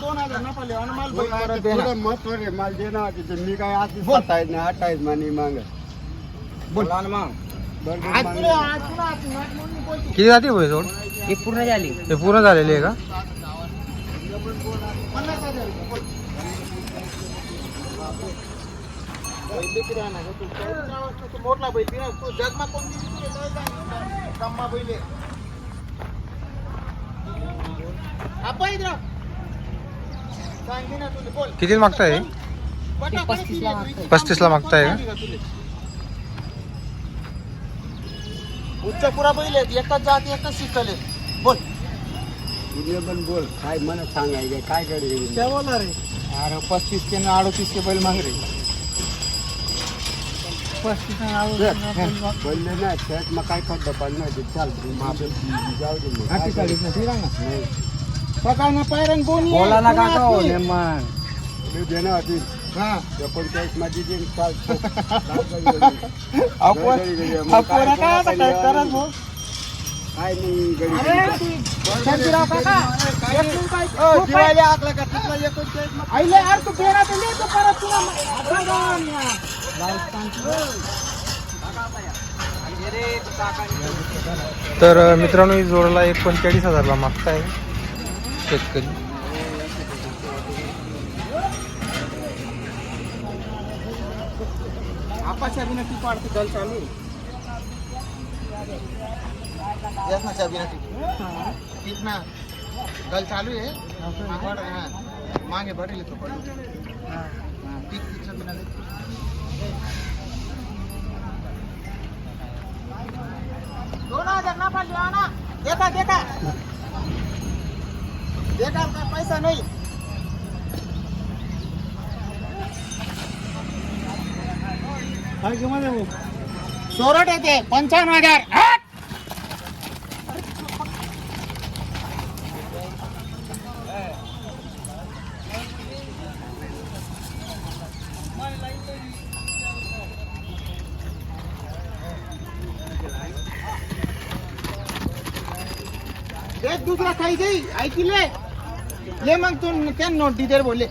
दोन हजार नफा लिहा आणि माल बोल, परत आता देणार. तुला महत्त्व रे माल दे ना तिथे मी काय आज सत्तावीस नाही अठ्ठावीस मानी माग बोला ना मग. बरं आज बरं तुला मानी. आज तुला आज नाट म्हणून बोलतो. किती जाते होय जोड ही पूर्ण झाली हे पूर्ण झालेली आहे का पन्नास हजार रुपये, बोल. बैल किती राहणार गं तू? चौदा वाजता तू मोठला बैल दिला. तू जगमा कोणती किती आहे? काय सांग? कम्मा बैल आहे. आपण इकडं. किती मागताय? पटा, ते पस्तीसला मागताय. उच्च पुरा बैल आहेत. एकच जात एकच शिकले बोल. तुझे पण बोल. काय मला सांगायचं काय बोलणार आहे? अरे पस्तीस के ना अडतीस के बैल माग रे. पस्तीस बोलले ना मग. काय पडलं पडलं ते जाऊ दे पका ना पायरन बोनी बोला ना हो हा. एकोणचाळीसमध्ये जे आपण आपण काय करत भाऊ शांतीराव काका एक मिनिट काय- तू काय- आईले यार तू बेरा तर ले, तू परत तुला. तर मित्रांनो ही जोडला एकोणचाळीस हजारला मागताय. शेतकरी ती गल चालू आहे. येस ना ठीक ना गल चालू आहे. मागवाड मागे भरेल तो पण ठीक दोन हजार ना पण ना. देता देता. देता का पैसा नाही. सोरट येते पंचावन्न हजार. हट! एक दुसरा काही देई ऐकले? ले मग तू त्या नोट डिटेल बोलले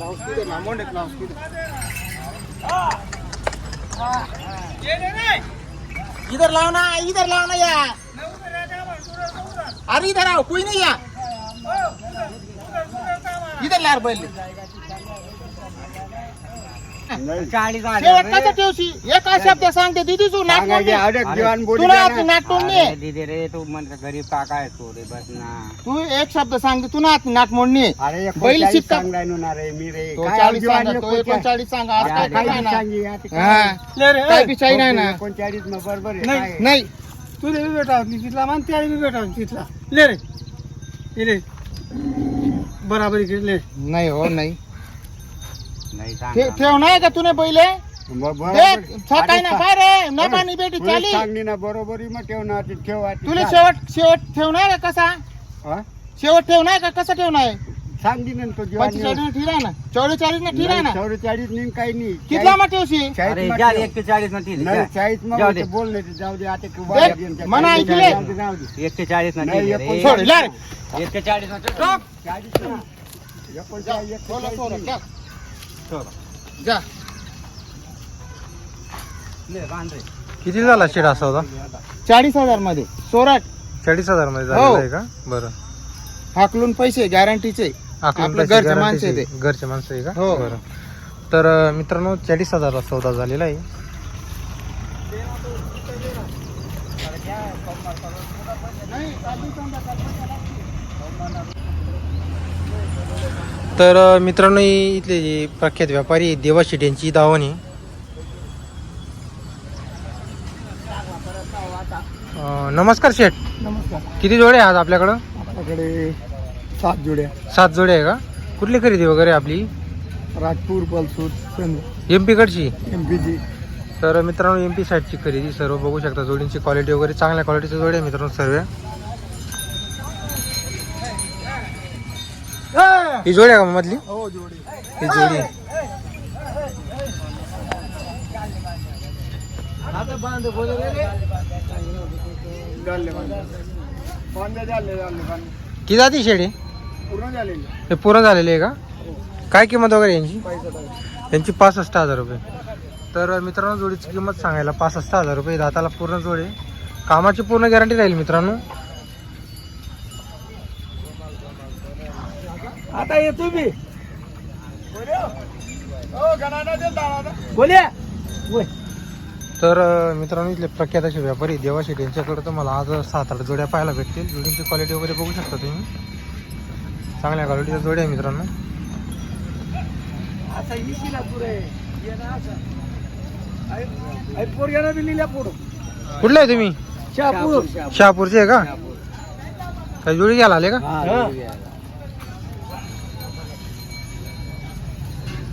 लाउड इधर लाओ ना इधर लाओ ना या। अरे इधर आओ कोई नहीं या इधर लार बैल। चाळीस ठेवशी एका शब्द सांगते दिदी तू नाट सांगायचे म्हणते. अडक दिवाण बोली तुला आहे. दिदी रे तू म्हणतो गरीब काका आहे तू रे बस ना. तू एक शब्द सांगते तू ना नाट मोडणी. आहे. अरे बैल शिक्का- सांगाय ना रे मी रे. तो काय चाळीस दिवाण सांगा तो एकोणचाळीस. एकोणचाळीस सांगा आज काय काय काय ना सांगी आता काय? हा. काय पिचाई नाही ना एकोणचाळीस मग बरोबर आहे नाही काय? नाही. तू रे भेटा तिथला मान त्या बी भेटा तिथला. ले रे. ये रे. बराबरी के ले नाही हो नाही. नाही सांग ठे- ठेव नाही का तुने पहिले मग बरोबर. देख सकाळी ना अरे काय रे तुला चाली ना बरोबरी मग ठेव ना ती ठेव आधी. तुला. शेवट शेवट ठेवणार का कसा हा? शेवट ठेवणार का कसा ठेवणार सांगली ना तो दिवाण पंचेचाळीस ना ठिरा ना चौवेचाळीस ना ठिरा ना चौवेचाळीस काही नाही कितला मग ठेवशी चाळीस अरे मग जा ठेव. एक ते चाळीस ना ती नाही चाळीस मग जाऊ दे. ते ते जाऊ दे आता तू देख, वाया दे ना. मना चाळीस ऐकले. जाऊ दे, जाऊ दे. ना नाही. सोड ला रे. ना ना. एकोणचाळीस, एकोणचाळीस. जा. किती झाला शेड असा होता? चाळीस हजारमध्ये. सोराट. चाळीस हजारमध्ये हो. झालेला आहे का? बरं. हाकलून पैसे गॅरंटीचे. आपलं घरचे माणसं आहे. घरचे माणसं आहे का? हो. बरं. तर अ, मित्रांनो चाळीस हजारला सौदा झालेला आहे. तर मित्रांनो इथले जे प्रख्यात व्यापारी देवा शेट यांची दावणी अ, नमस्कार शेठ. नमस्कार. किती जोडे आहेत आपल्याकडं? आपल्याकडे सात जोड्या सात जोडे आहे का? कुठली खरेदी वगैरे आपली? राजपूर पलसूर चंद्र एम कडची? M P G. तर मित्रांनो एम पी साईडची खरेदी सर्व बघू शकता. जोडींची क्वालिटी वगैरे चांगल्या क्वालिटीचे जोडे आहे मित्रांनो सर्व. ही जोडी आहे का मधली? हो जोडी. ही जोडी किती जाती शेळी हे पूर्ण झालेली आहे का? काय किंमत वगैरे यांची? यांची पासष्ट हजार रुपये. तर मित्रांनो जोडीची किंमत सांगायला पासष्ट हजार रुपये. दाताला पूर्ण जोडी कामाची पूर्ण गॅरंटी राहील मित्रांनो. आता येतो मी. बोल्या. बोल तर अं, मित्रांनो इथले प्रख्यात असे व्यापारी देवाशी यांच्याकडे तुम्हाला आज सात आठ जोड्या पाहायला भेटतील. जोडींची क्वालिटी वगैरे बघू शकता तुम्ही. चांगल्या क्वालिटीच्या जोड्या आहे मित्रांनो. ही ये ना असं. आई- आई पोरग्याला बी लिहिल्या पुढं. कुठले आहे तुम्ही? शहापूर. शहापूरचे आहे का? काही जोडी घ्यायला आले का?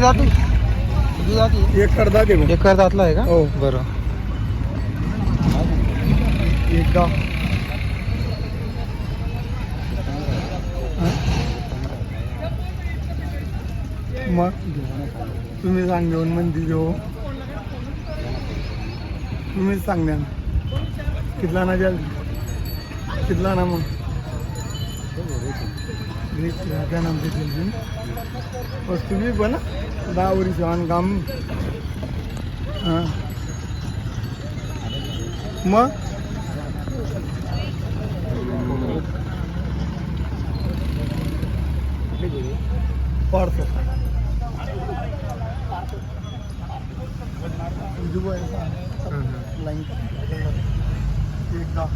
किती जाती? किती जाती? एक करदा दे एक दातला आहे का? हो. बरं. एकदा. मग तुम्ही सांग घेऊन म्हणते घेऊ. तुम्हीच सांग द्या ना कितला ना द्याल? कितला ना मग? त्या नाम बस तुम्ही पण दहा वरीस आणि काम हां मग? पडतो. लाईन. एकदा.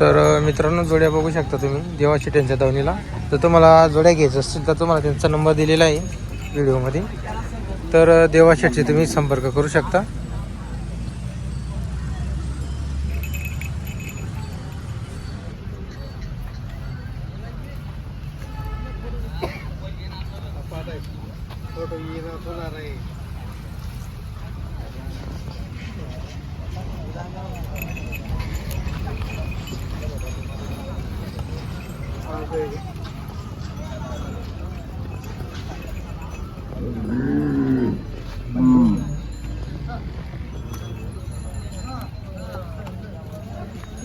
तर मित्रांनो जोड्या बघू शकता तुम्ही देवाची त्यांच्या दावणीला. जर तुम्हाला जोड्या घ्यायचं असतील तर तुम्हाला त्यांचा नंबर दिलेला आहे व्हिडिओमध्ये. तर अ, तुम्ही संपर्क करू शकता.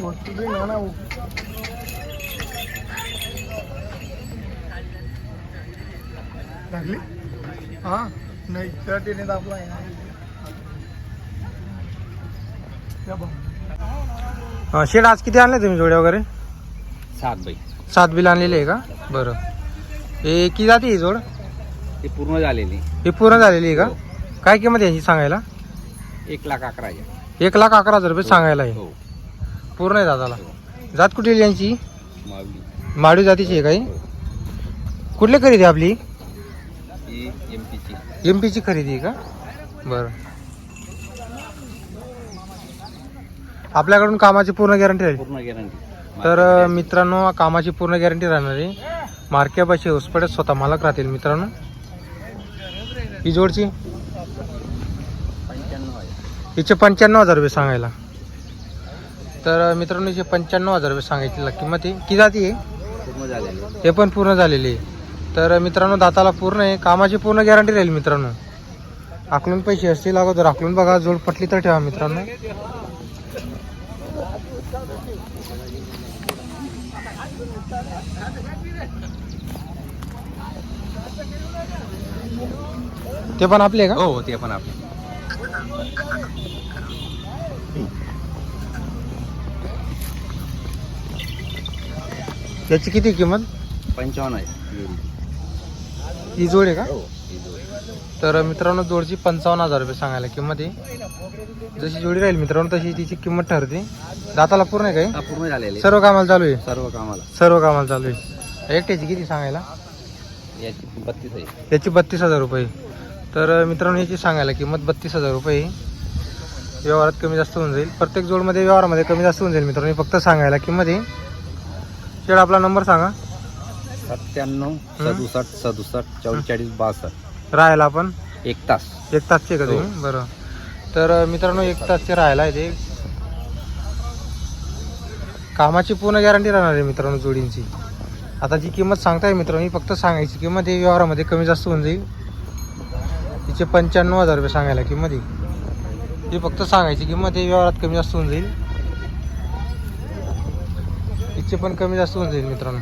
ना लागली हा नाही आहे. अ, शेड आज किती आणले तुम्ही जोड्या वगैरे? सात बाई सात बिल आणलेले आहे का? बरं. हे किती जाती ही जोड? ते पूर्ण झालेली. ही पूर्ण झालेली आहे का? काय किंमत आहे यांची सांगायला? एक लाख अकरा हजार. एक लाख अकरा हजार रुपये सांगायला आहे. हो. पूर्ण आहे दादाला. जात कुठली यांची? माडू जातीची आहे काही? कुठली खरेदी आहे आपली? एम पीची खरेदी आहे का? बरं. आपल्याकडून कामाची पूर्ण गॅरंटी राहील? पूर्ण गॅरंटी. तर मित्रांनो कामाची पूर्ण गॅरंटी राहणार आहे. मार्क्यापाशी होसपडे स्वतः मालक राहतील मित्रांनो. ही जोडची? हिचे पंच्याण्णव हजार रुपये सांगायला. तर मित्रांनो हिचे पंच्याण्णव हजार रुपये सांगायची किंमत आहे किती जाती आहे? हे पण पूर्ण झालेली आहे. तर मित्रांनो दाताला पूर्ण आहे. कामाची पूर्ण गॅरंटी राहील मित्रांनो. आकलून पैसे असतील अगोदर. आकलून बघा जोड पटली तर ठेवा मित्रांनो. ते पण आपले का? हो ते पण आपले. याची किती किंमत? पंचावन्न आहे. ही जोड आहे का? हो ही जोडी. तर मित्रांनो जोडची पंचावन्न हजार रुपये सांगायला किंमत आहे. जशी जोडी राहील मित्रांनो तशी तिची किंमत ठरते. दाताला पूर्ण आहे काही? हा पूर्ण झालेले. सर्व कामाला चालू आहे? सर्व कामाला. सर्व कामाला चालू आहे. एकट्याची किती सांगायला? याची बत्तीस आहे. याची बत्तीस हजार रुपये तर मित्रांनो याची सांगायला किंमत बत्तीस हजार रुपये आहे. व्यवहारात कमी जास्त होऊन जाईल. प्रत्येक जोडमध्ये व्यवहारामध्ये कमी जास्त होऊन जाईल मित्रांनो. फक्त सांगायला किंमत आहे. शेड आपला नंबर सांगा. सत्त्याण्णव सदुसष्ट सदुसष्ट चौवेचाळीस बासष्ट. राहायला आपण? एक तास. एक तासचे का तुम्ही? बरं. तर मित्रांनो एक तासचे राहायला आहे ते. कामाची पूर्ण गॅरंटी राहणार आहे मित्रांनो जोडींची. आता जी किंमत सांगताय मित्रांनो ही फक्त सांगायची किंमत ही व्यवहारामध्ये कमी जास्त होऊन जाईल. तिचे पंच्याण्णव हजार रुपये सांगायला किंमत ही ही फक्त सांगायची किंमत ही व्यवहारात कमी जास्त होऊन जाईल. चे पण कमी जास्त होऊन जाईल मित्रांनो.